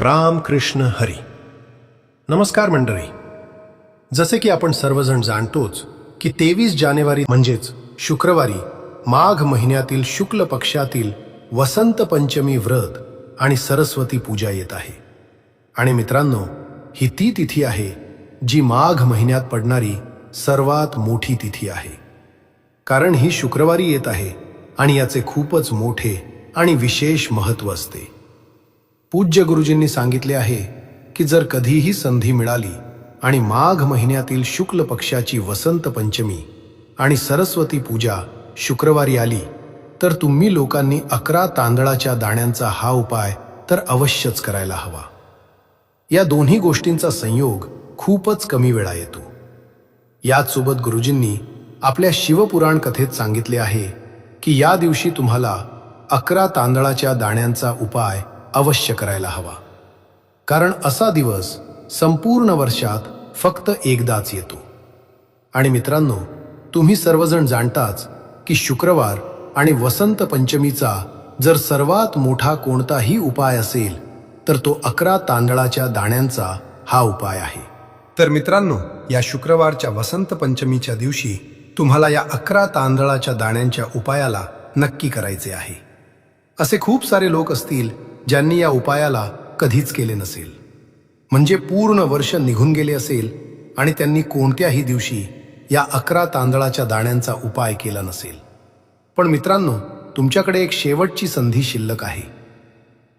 राम कृष्ण हरी. नमस्कार मंडळी. जसे की आपण सर्वजण जाणतोच की तेवीस जानेवारी म्हणजेच शुक्रवारी माघ महिन्यातील शुक्ल पक्षातील वसंत पंचमी व्रत आणि सरस्वती पूजा येत आहे. आणि मित्रांनो ही ती तिथी आहे जी माघ महिन्यात पडणारी सर्वात मोठी तिथी आहे. कारण ही शुक्रवारी येत आहे आणि याचे खूपच मोठे आणि विशेष महत्त्व असते. पूज्य गुरुजींनी सांगितले आहे की जर कधीही संधी मिळाली आणि माघ महिन्यातील शुक्ल पक्षाची वसंत पंचमी आणि सरस्वती पूजा शुक्रवारी आली तर तुम्ही लोकांनी अकरा तांदळाच्या दाण्यांचा हा उपाय तर अवश्यच करायला हवा. या दोन्ही गोष्टींचा संयोग खूपच कमी वेळा येतो. याचसोबत गुरुजींनी आपल्या शिवपुराण कथेत सांगितले आहे की या दिवशी तुम्हाला अकरा तांदळाच्या दाण्यांचा उपाय अवश्य करायला हवा. कारण असा दिवस संपूर्ण वर्षात फक्त एकदाच येतो. आणि मित्रांनो तुम्ही सर्वजण जाणताच की शुक्रवार आणि वसंत पंचमीचा जर सर्वात मोठा कोणताही उपाय असेल तर तो अकरा तांदळाच्या दाण्यांचा हा उपाय आहे. तर मित्रांनो या शुक्रवारच्या वसंत पंचमीच्या दिवशी तुम्हाला या अकरा तांदळाच्या दाण्यांच्या उपायाला नक्की करायचे आहे. असे खूप सारे लोक असतील ज्यांनी या उपायाला कधीच केले नसेल. म्हणजे पूर्ण वर्ष निघून गेले असेल आणि त्यांनी कोणत्याही दिवशी या अकरा तांदळाच्या दाण्यांचा उपाय केला नसेल. पण मित्रांनो तुमच्याकडे एक शेवटची संधी शिल्लक आहे.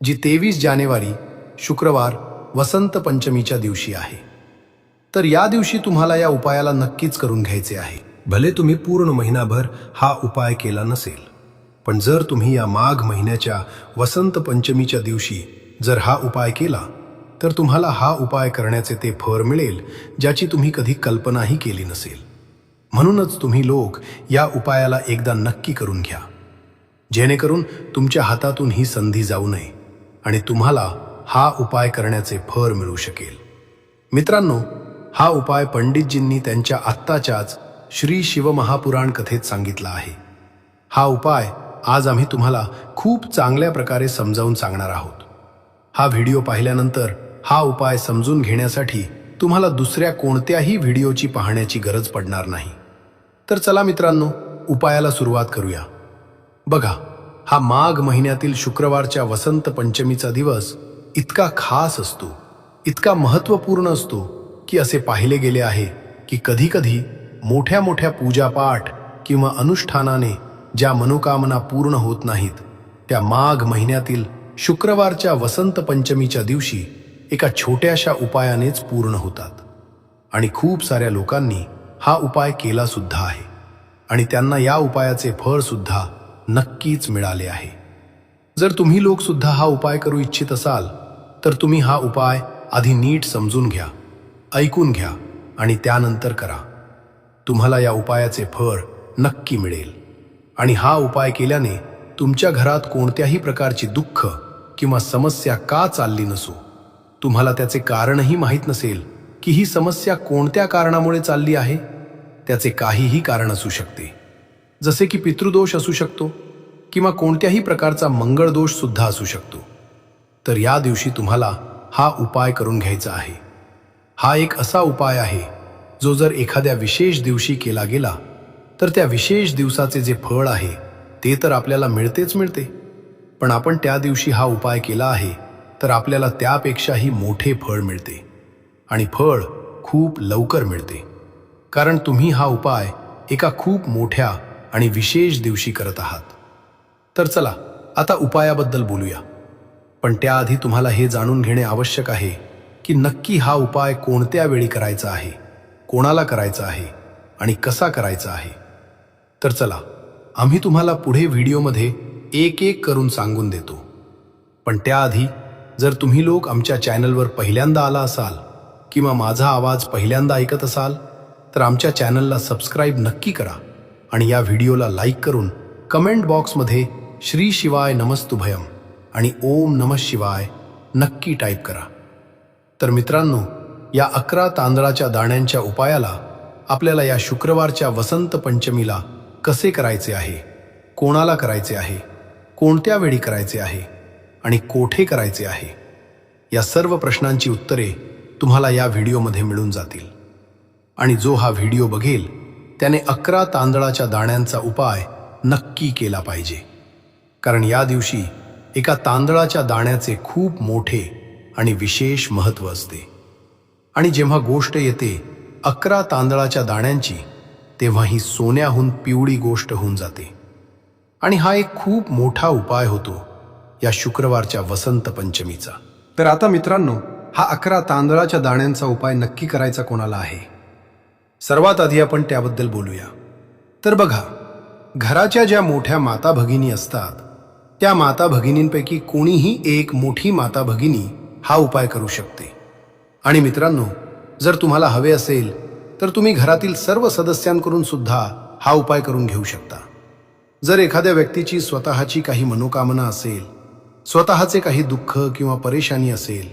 जी तेवीस जानेवारी शुक्रवार वसंत पंचमीच्या दिवशी आहे. तर या दिवशी तुम्हाला या उपायाला नक्कीच करून घ्यायचे आहे. भले तुम्ही पूर्ण महिनाभर हा उपाय केला नसेल. पण जर तुम्ही या माघ महिन्याच्या वसंत पंचमीच्या दिवशी जर हा उपाय केला तर तुम्हाला हा उपाय करण्याचे ते फळ मिळेल ज्याची तुम्ही कधी कल्पनाही केली नसेल. म्हणूनच तुम्ही लोक या उपायाला एकदा नक्की करून घ्या. जेणेकरून तुमच्या हातातून ही संधी जाऊ नये आणि तुम्हाला हा उपाय करण्याचे फळ मिळू शकेल. मित्रांनो हा उपाय पंडितजींनी त्यांच्या आत्ताच्याच श्री शिवमहापुराण कथेत सांगितला आहे. हा उपाय आज आम्ही तुम्हाला खूप चांगल्या प्रकारे समजावून सांगणार आहोत. हा व्हिडिओ पाहिल्यानंतर हा उपाय समजून घेण्यासाठी तुम्हाला दुसऱ्या कोणत्याही व्हिडिओची पाहण्याची गरज पडणार नाही. तर चला मित्रांनो उपायाला सुरुवात करूया. बघा हा माघ महिन्यातील शुक्रवारच्या वसंत पंचमीचा दिवस इतका खास असतो इतका महत्त्वपूर्ण असतो की असे पाहिले गेले आहे की कधीकधी मोठ्या मोठ्या पूजापाठ किंवा अनुष्ठानाने ज्या मनोकामना पूर्ण होत नाहीत त्या माघ महिन्यातील शुक्रवारच्या वसंत पंचमीच्या दिवशी एका छोट्याशा उपायानेच पूर्ण होतात. आणि खूप साऱ्या लोकांनी हा उपाय केला सुद्धा आहे. आणि त्यांना या उपायाचे फळ सुद्धा नक्कीच मिळाले आहे. जर तुम्ही लोक सुद्धा हा उपाय करू इच्छित असाल तर तुम्ही हा उपाय आधी नीट समजून घ्या ऐकून घ्या आणि त्यानंतर करा. तुम्हाला या उपायाचे फळ नक्की मिळेल. आणि हा उपाय केल्याने तुमच्या घरात कोणत्याही प्रकारची दुःख किंवा समस्या का चालली नसो. तुम्हाला त्याचे कारणही माहीत नसेल की ही समस्या कोणत्या कारणामुळे चालली आहे? त्याचे काहीही कारण असू शकते. जसे की पितृदोष असू शकतो किंवा कोणत्याही प्रकारचा मंगळदोष सुद्धा असू शकतो. तर या दिवशी तुम्हाला हा उपाय करून घ्यायचा आहे. हा एक असा उपाय आहे जो जर एखाद्या विशेष दिवशी केला गेला तर त्या विशेष दिवसाचे जे फळ आहे ते तर आपल्याला मिळतेच मिळते. पण आपण त्या दिवशी हा उपाय केला आहे तर आपल्याला त्यापेक्षाही मोठे फळ मिळते. आणि फळ खूप लवकर मिळते. कारण तुम्ही हा उपाय एका खूप मोठ्या आणि विशेष दिवशी करत आहात. तर चला आता उपायाबद्दल बोलूया. पण त्याआधी तुम्हाला हे जाणून घेणे आवश्यक आहे की नक्की हा उपाय कोणत्या वेळी करायचा आहे कोणाला करायचा आहे आणि कसा करायचा आहे. तर चला आम्ही तुम्हाला पुढे व्हिडिओमध्ये एक एक करून सांगून देतो. पण त्याआधी जर तुम्ही लोक आमच्या चॅनलवर पहिल्यांदा आला असाल किंवा माझा आवाज पहिल्यांदा ऐकत असाल तर आमच्या चॅनलला सबस्क्राईब नक्की करा आणि या व्हिडिओला लाईक करून कमेंट बॉक्समध्ये श्री शिवाय नमस्तुभयम आणि ओम नमः शिवाय नक्की टाईप करा. तर मित्रांनो या अकरा तांदळाच्या दाण्यांच्या उपायाला आपल्याला या शुक्रवारच्या वसंत पंचमीला कसे करायचे आहे? कोणाला करायचे आहे? कोणत्या वेळी करायचे आहे? आणि कोठे करायचे आहे? या सर्व प्रश्नांची उत्तरे तुम्हाला या व्हिडिओमध्ये मिळून जातील. आणि जो हा व्हिडिओ बघेल त्याने अकरा तांदळाच्या दाण्यांचा उपाय नक्की केला पाहिजे. कारण या दिवशी एका तांदळाच्या दाण्याचे खूप मोठे आणि विशेष महत्त्व असते. आणि जेव्हा गोष्ट येते अकरा तांदळाच्या दाण्यांची तेव्हा ही सोन्याहून पिवळी गोष्ट होऊन जाते. आणि हा एक खूप मोठा उपाय होतो या शुक्रवारच्या वसंत पंचमीचा. तर आता मित्रांनो हा अकरा तांदळाच्या दाण्यांचा उपाय नक्की करायचा कोणाला आहे? सर्वात आधी आपण त्याबद्दल बोलूया. तर बघा घराच्या ज्या मोठ्या माता भगिनी असतात त्या माता भगिनींपैकी कोणीही एक मोठी माता भगिनी हा उपाय करू शकते. आणि मित्रांनो जर तुम्हाला हवे असेल तर तुम्ही घरातील सर्व सदस्यांकडून सुद्धा हा उपाय करून घेऊ शकता. जर एखाद्या व्यक्तीची स्वतःची काही मनोकामना असेल स्वतःचे काही दुःख किंवा परेशानी असेल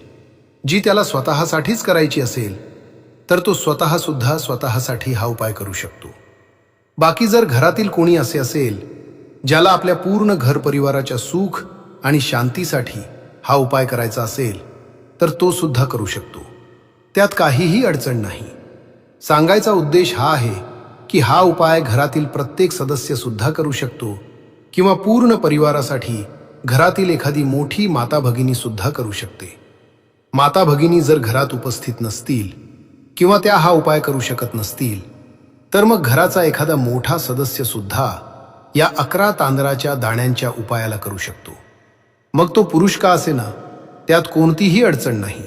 जी त्याला स्वतःसाठीच करायची असेल तर तो स्वतःसुद्धा स्वतःसाठी हा उपाय करू शकतो. बाकी जर घरातील कोणी असे असेल ज्याला आपल्या पूर्ण घर परिवाराच्या सुख आणि शांतीसाठी हा उपाय करायचा असेल तर तो सुद्धा करू शकतो. त्यात काहीही अडचण नाही. सांगायचा उद्देश हा आहे की हा उपाय घरातील प्रत्येक सदस्य सुद्धा करू शकतो किंवा पूर्ण परिवारासाठी घरातील एखादी मोठी माता भगिनी सुद्धा करू शकते. माता भगिनी जर घरात उपस्थित नसतील किंवा त्या हा उपाय करू शकत नसतील तर मग घराचा एखादा मोठा सदस्य सुद्धा या अकरा तांदळाच्या दाण्यांच्या उपायाला करू शकतो. मग तो पुरुष का असे ना त्यात कोणतीही अडचण नाही.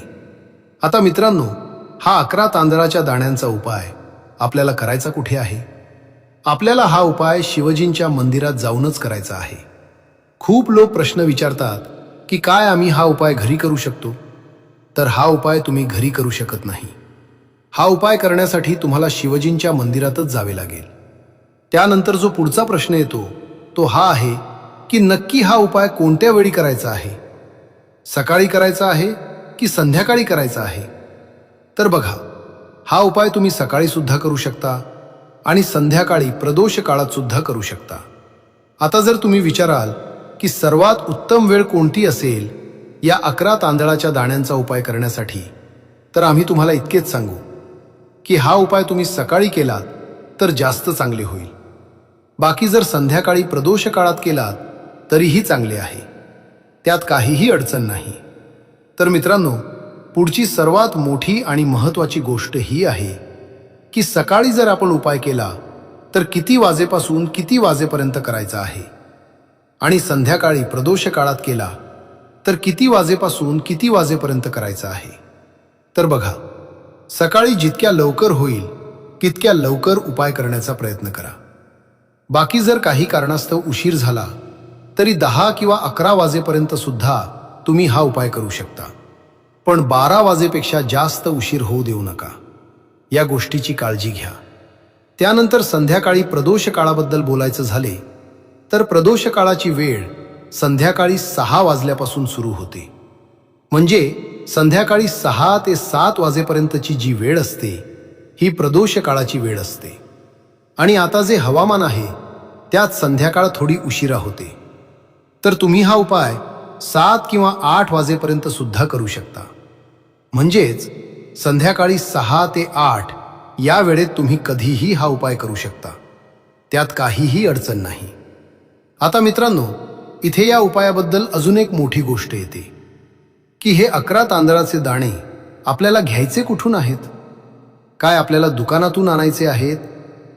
आता मित्रांनो हा अकरा तांदळाच्या दाण्यांचा उपाय. आपल्याला करायचा कुठे आहे? आपल्याला हा उपाय शिवजींच्या मंदिरात जाऊनच करायचा आहे. खूप लोक प्रश्न विचारतात की काय आम्ही हा उपाय घरी करू शकतो? तर हा उपाय तुम्ही घरी करू शकत नाही. हा उपाय करण्यासाठी तुम्हाला शिवजींच्या मंदिरातच जावे लागेल. त्यानंतर जो पुढचा प्रश्न येतो तो हा आहे की नक्की हा उपाय कोणत्या वेळी करायचा आहे? सकाळी करायचा आहे की संध्याकाळी करायचा आहे? तर बघा हा उपाय तुम्ही सकाळी सुद्धा करू शकता आणि संध्याकाळी प्रदोष काळात सुद्धा करू शकता. आता जर तुम्ही विचाराल की सर्वात उत्तम वेळ कोणती असेल या अकरा तांदळाच्या दाण्यांचा उपाय करण्यासाठी तर आम्ही तुम्हाला इतकेच सांगू की हा उपाय तुम्ही सकाळी केलात तर जास्त चांगले होईल. बाकी जर संध्याकाळी प्रदोष काळात केलात तरीही चांगले आहे. त्यात काहीही अडचण नाही. तर मित्रांनो पुढची सर्वात मोठी आणि महत्त्वाची गोष्ट ही आहे की सकाळी जर आपण उपाय केला तर किती वाजेपासून किती वाजेपर्यंत करायचा आहे? आणि संध्याकाळी प्रदोष काळात केला तर किती वाजेपासून किती वाजेपर्यंत करायचा आहे? तर बघा सकाळी जितक्या लवकर होईल तितक्या लवकर उपाय करण्याचा प्रयत्न करा. बाकी जर काही कारणास्तव उशीर झाला तरी दहा किंवा अकरा वाजेपर्यंत सुद्धा तुम्ही हा उपाय करू शकता. पण बारा वाजेपेक्षा जास्त उशीर होऊ देऊ नका. या गोष्टीची काळजी घ्या. त्यानंतर संध्याकाळी प्रदोष काळाबद्दल बोलायचं झाले तर प्रदोष काळाची वेळ संध्याकाळी सहा वाजल्यापासून सुरू होते. म्हणजे संध्याकाळी सहा ते सात वाजेपर्यंतची जी वेळ असते ही प्रदोष काळाची वेळ असते. आणि आता जे हवामान आहे त्यात संध्याकाळ थोडी उशिरा होते. तर तुम्ही हा उपाय सात किंवा आठ वाजेपर्यंत सुद्धा करू शकता. म्हणजेच संध्याकाळी सहा ते आठ या वेळेत तुम्ही कधीही हा उपाय करू शकता. त्यात काहीही अडचण नाही. आता मित्रांनो इथे या उपायाबद्दल अजून एक मोठी गोष्ट येते की हे अकरा तांदळाचे दाणे आपल्याला घ्यायचे कुठून आहेत? काय आपल्याला दुकानातून आणायचे आहेत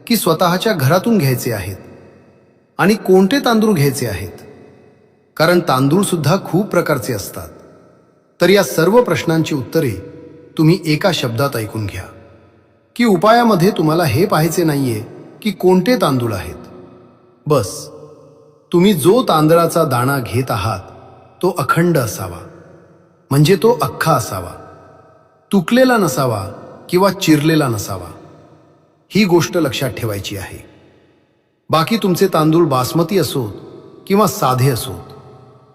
की स्वतःच्या घरातून घ्यायचे आहेत? आणि कोणते तांदूळ घ्यायचे आहेत? कारण तांदूळ सुद्धा खूप प्रकारचे असतात. तर या सर्व प्रश्नांची उत्तरे तुम्ही एका शब्दात ऐकून घ्या. की उपायामध्ये तुम्हाला हे पाहायचे नाहीये की कोणते तांदूळ आहेत. बस. तुम्ही जो तांदळाचा दाणा घेत आहात तो अखंड असावा. म्हणजे तो अख्खा असावा. तुकलेला नसावा किंवा चिरलेला नसावा. ही गोष्ट लक्षात ठेवायची आहे. बाकी तुमचे तांदूळ बासमती असोत किंवा साधे असोत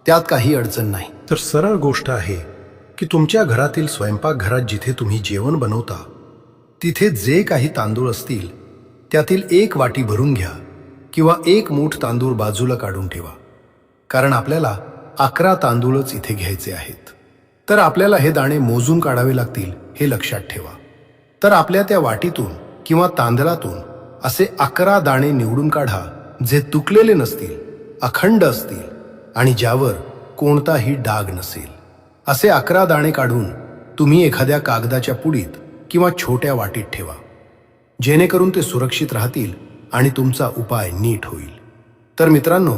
त्यात काही अडचण नाही. तर सरळ गोष्ट आहे की तुमच्या घरातील स्वयंपाकघरात जिथे तुम्ही जेवण बनवता तिथे जे काही तांदूळ असतील त्यातील एक वाटी भरून घ्या किंवा एक मूठ तांदूळ बाजूला काढून ठेवा. कारण आपल्याला अकरा तांदूळच इथे घ्यायचे आहेत. तर आपल्याला हे दाणे मोजून काढावे लागतील हे लक्षात ठेवा. तर आपल्या त्या वाटीतून किंवा तांदळातून असे अकरा दाणे निवडून काढा जे तुकलेले नसतील अखंड असतील आणि ज्यावर कोणताही डाग नसेल. असे अकरा दाणे काढून तुम्ही एखाद्या कागदाच्या पुडीत किंवा छोट्या वाटीत ठेवा. जेणेकरून ते सुरक्षित राहतील आणि तुमचा उपाय नीट होईल. तर मित्रांनो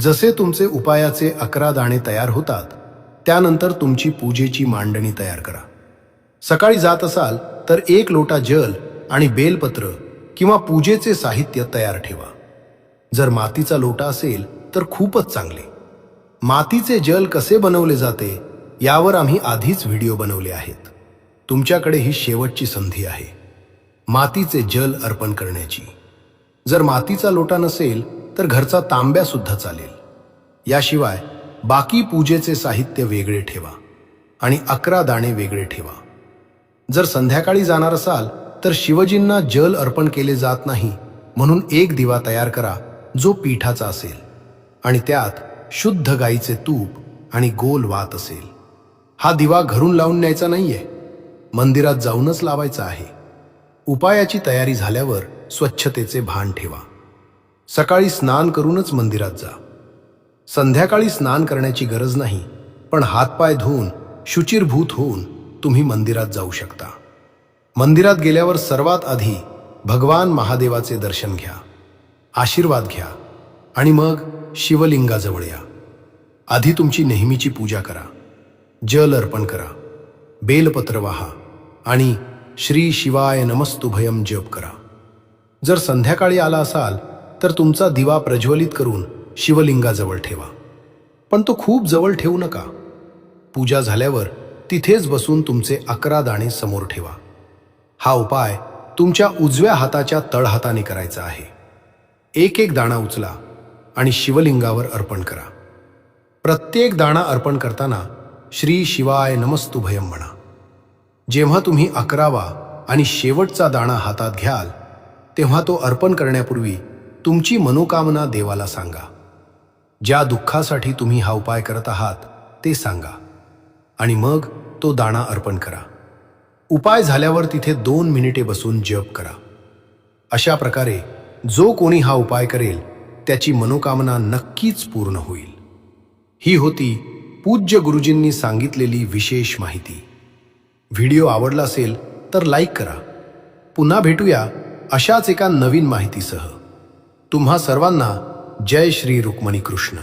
जसे तुमचे उपायाचे अकरा दाणे तयार होतात त्यानंतर तुमची पूजेची मांडणी तयार करा. सकाळी जात असाल तर एक लोटा जल आणि बेलपत्र किंवा पूजेचे साहित्य तयार ठेवा. जर मातीचा लोटा असेल तर खूपच चांगले. मातीचे जल कसे बनवले जाते यावर आम्ही आधीच व्हिडिओ बनवले आहेत. तुमच्याकडे ही शेवटची संधी आहे. मातीचे जल अर्पण करण्याची. जर मातीचा लोटा नसेल तर घरचा तांब्या सुद्धा चालेल. याशिवाय बाकी पूजेचे साहित्य वेगळे ठेवा आणि अकरा दाणे वेगळे ठेवा. जर संध्याकाळी जाणार असाल तर शिवजींना जल अर्पण केले जात नाही म्हणून एक दिवा तयार करा जो पिठाचा असेल. आणि त्यात शुद्ध गाईचे तूप आणि गोल वात असेल. हा दिवा घरून लावून न्यायचा नाहीये. मंदिरात जाऊनच लावायचा आहे. उपायाची तयारी झाल्यावर स्वच्छतेचे भान ठेवा. सकाळी स्नान करूनच मंदिरात जा. संध्याकाळी स्नान करण्याची गरज नाही पण हातपाय धुवून शुचिरभूत होऊन तुम्ही मंदिरात जाऊ शकता. मंदिरात गेल्यावर सर्वात आधी भगवान महादेवाचे दर्शन घ्या. आशीर्वाद घ्या. आणि मग शिवलिंगाजवळ या. आधी तुमची नेहमीची पूजा करा. जल अर्पण करा बेलपत्र वाहा आणि श्री शिवाय नमस्तुभयम जप करा. जर संध्याकाळी आला असाल तर तुमचा दिवा प्रज्वलित करून शिवलिंगाजवळ ठेवा. पण तो खूप जवळ ठेवू नका. पूजा झाल्यावर तिथेच बसून तुमचे अकरा दाणे समोर ठेवा. हा उपाय तुमच्या उजव्या हाताच्या तळहाताने करायचा आहे. एक एक दाणा उचला आणि शिवलिंगावर अर्पण करा. प्रत्येक दाणा अर्पण करताना श्री शिवाय नमस्तुभयम म्हणा. जेव्हा तुम्ही अकरावा आणि शेवटचा दाणा हातात घ्याल तेव्हा तो अर्पण करण्यापूर्वी तुमची मनोकामना देवाला सांगा. ज्या दुःखासाठी तुम्ही हा उपाय करत आहात ते सांगा. आणि मग तो दाणा अर्पण करा. उपाय झाल्यावर तिथे दोन मिनिटे बसून जप करा. अशा प्रकारे जो कोणी हा उपाय करेल त्याची मनोकामना नक्कीच पूर्ण होईल. ही होती पूज्य गुरुजींनी सांगितलेली विशेष माहिती. व्हिडिओ आवडला असेल तर लाईक करा. पुन्हा भेटूया अशाच एका नवीन माहितीसह. तुम्हा सर्वांना जय श्री रुक्मणी कृष्ण